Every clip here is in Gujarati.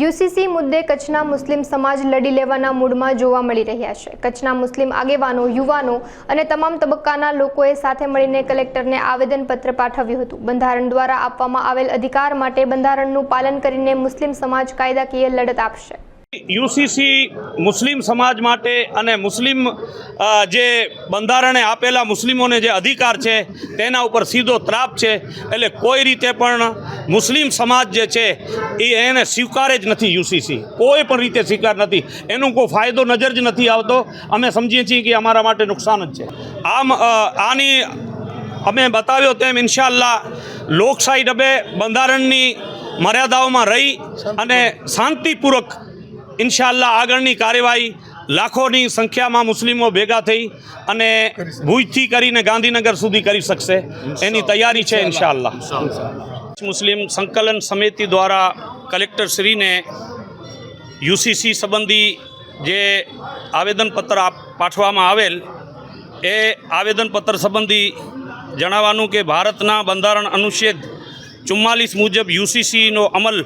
યુસીસી મુદ્દે કચ્છના મુસ્લિમ સમાજ લડી લેવાના મૂડમાં જોવા મળી રહ્યા છે. કચ્છના મુસ્લિમ આગેવાનો, યુવાનો અને તમામ તબક્કાના લોકોએ સાથે મળીને કલેક્ટરને આવેદનપત્ર પાઠવ્યું હતું. બંધારણ દ્વારા આપવામાં આવેલ અધિકાર માટે બંધારણનું પાલન કરીને મુસ્લિમ સમાજ કાયદાકીય લડત આપશે. યુસીસી મુસ્લિમ સમાજ માટે અને મુસ્લિમ જે બંધારણે આપેલા મુસ્લિમોને જે અધિકાર છે, તેના ઉપર સીધો ત્રાપ છે. એટલે કોઈ રીતે પણ મુસ્લિમ સમાજ જે છે, એ એને સ્વીકારે જ નથી યુસીસી. કોઈ પણ રીતે સ્વીકાર નથી. એનો કોઈ ફાયદો, નજર જ નથી આવતો. અમે સમજીએ છીએ કે અમારા માટે નુકસાન જ છે. આમ આની અમે બતાવ્યો તેમ ઇન્શાલ્લાહ લોકશાહી ડબે બંધારણની મર્યાદાઓમાં રહી અને શાંતિપૂર્વક ઇન્શાલ્લાહ આગળની કાર્યવાહી લાખોની સંખ્યામાં મુસ્લિમો ભેગા થઈ અને ભુજથી કરીને ગાંધીનગર સુધી કરી શકશે. એની તૈયારી છે ઇન્શાલ્લાહ મુસ્લિમ સંકલન સમિતિ દ્વારા કલેક્ટરશ્રીને યુસીસી સંબંધી જે આવેદનપત્ર આપ પાઠવવામાં આવેલ એ આવેદનપત્ર સંબંધી જણાવવાનું કે ભારતના બંધારણ અનુચ્છેદ ચુમ્માલીસ મુજબ યુસીસીનો અમલ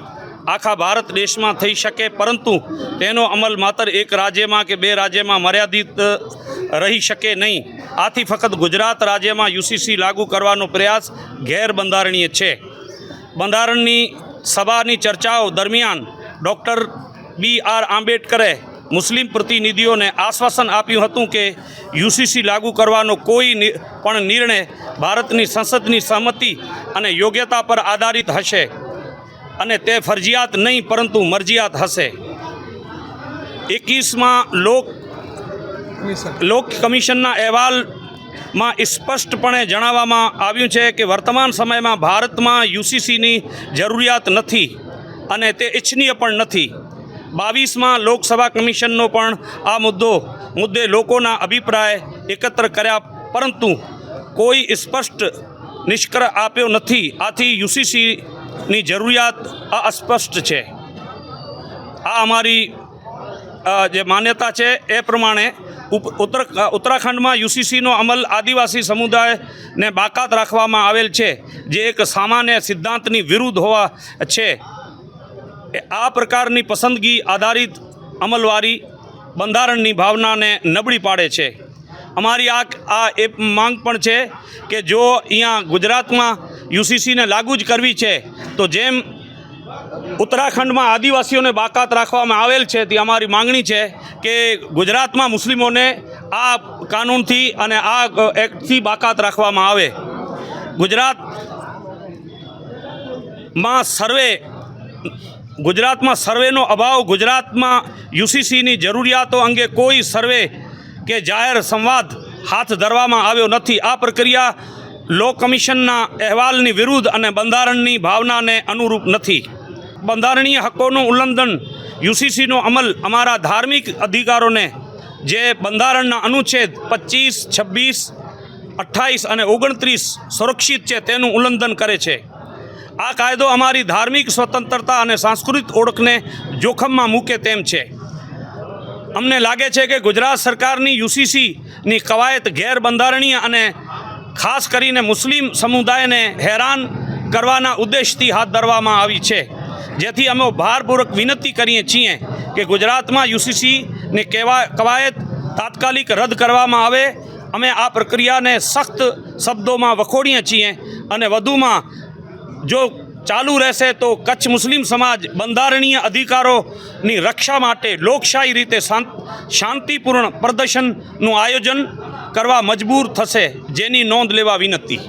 આખા ભારત દેશમાં થઈ શકે, પરંતુ તેનો અમલ માત્ર એક રાજ્યમાં કે બે રાજ્યમાં મર્યાદિત રહી શકે નહીં. આથી ફક્ત ગુજરાત રાજ્યમાં યુસીસી લાગુ કરવાનો પ્રયાસ ગેરબંધારણીય છે. બંધારણની સભાની ચર્ચાઓ દરમિયાન ડૉક્ટર બી આર આંબેડકરે મુસ્લિમ પ્રતિનિધિઓને આશ્વાસન આપ્યું હતું કે યુસીસી લાગુ કરવાનો કોઈ પણ નિર્ણય ભારતની સંસદની સહમતિ અને યોગ્યતા પર આધારિત હશે. અને તે ફરજિયાત નહીં પરંતુ મરજિયાત હશે. એકવીસમાં લોક લોક કમિશનના અહેવાલમાં સ્પષ્ટપણે જણાવવામાં આવ્યું છે કે વર્તમાન સમયમાં ભારતમાં યુસીસીની જરૂરિયાત નથી અને તે ઇચ્છનીય પણ નથી. બાવીસમાં લોકસભા કમિશનનો પણ આ મુદ્દો મુદ્દે લોકોના અભિપ્રાય એકત્ર કર્યા પરંતુ કોઈ સ્પષ્ટ નિષ્કર્ષ આપ્યો નથી. આથી યુસીસીની જરૂરિયાત અસ્પષ્ટ છે. આ અમારી જે માન્યતા છે એ પ્રમાણે ઉત્તર, ઉત્તરાખંડમાં યુસીસીનો અમલ આદિવાસી સમુદાયને બાકાત રાખવામાં આવેલ છે. જે એક સામાન્ય સિદ્ધાંતની વિરુદ્ધ હોવા છે. આ પ્રકારની પસંદગી આધારિત અમલવારી બંધારણની ભાવનાને નબળી પાડે છે. અમારી આ આ એ માંગ પણ છે કે જો અહીંયા ગુજરાતમાં યુસીસીને લાગુ જ કરવી છે, તો જેમ ઉત્તરાખંડમાં આદિવાસીઓને બાકાત રાખવામાં આવેલ છે, તે અમારી માંગણી છે કે ગુજરાતમાં મુસ્લિમોને આ કાનૂનથી અને આ એક્ટથી બાકાત રાખવામાં આવે. ગુજરાતમાં સર્વે ગુજરાતમાં સર્વેનો અભાવ ગુજરાતમાં યુસીસીની જરૂરિયાતો અંગે કોઈ સર્વે કે જાહેર સંવાદ હાથ ધરવામાં આવ્યો નથી. આ પ્રક્રિયા લો કમિશનના અહેવાલની વિરુદ્ધ અને બંધારણની ભાવનાને અનુરૂપ નથી. બંધારણીય હકોનું ઉલ્લંઘન યુસીસીનો અમલ અમારા ધાર્મિક અધિકારોને, જે બંધારણના અનુચ્છેદ પચીસ, છવ્વીસ, અઠ્ઠાવીસ અને ઓગણત્રીસ સુરક્ષિત છે તેનું ઉલ્લંઘન કરે છે. આ કાયદો અમારી ધાર્મિક સ્વતંત્રતા અને સાંસ્કૃતિક ઓળખને જોખમમાં મૂકે તેમ છે. અમને લાગે છે કે ગુજરાત સરકારની યુસીસીની કવાયત ગેરબંધારણીય અને ખાસ કરીને મુસ્લિમ સમુદાયને હેરાન કરવાના ઉદ્દેશથી હાથ ધરવામાં આવી છે. જેથી અમે ભારપૂર્વક વિનંતી કરીએ છીએ કે ગુજરાતમાં યુસીસીની કેવા, કવાયત તાત્કાલિક રદ કરવામાં આવે. અમે આ પ્રક્રિયાને સખ્ત શબ્દોમાં વખોડીએ છીએ અને વધુમાં જો ચાલુ રહેશે તો કચ્છ મુસ્લિમ સમાજ બંધારણીય અધિકારોની રક્ષા માટે લોકશાહી રીતે શાંતિપૂર્ણ પ્રદર્શનનું આયોજન કરવા મજબૂર થશે જેની નોંધ લેવા વિનંતી.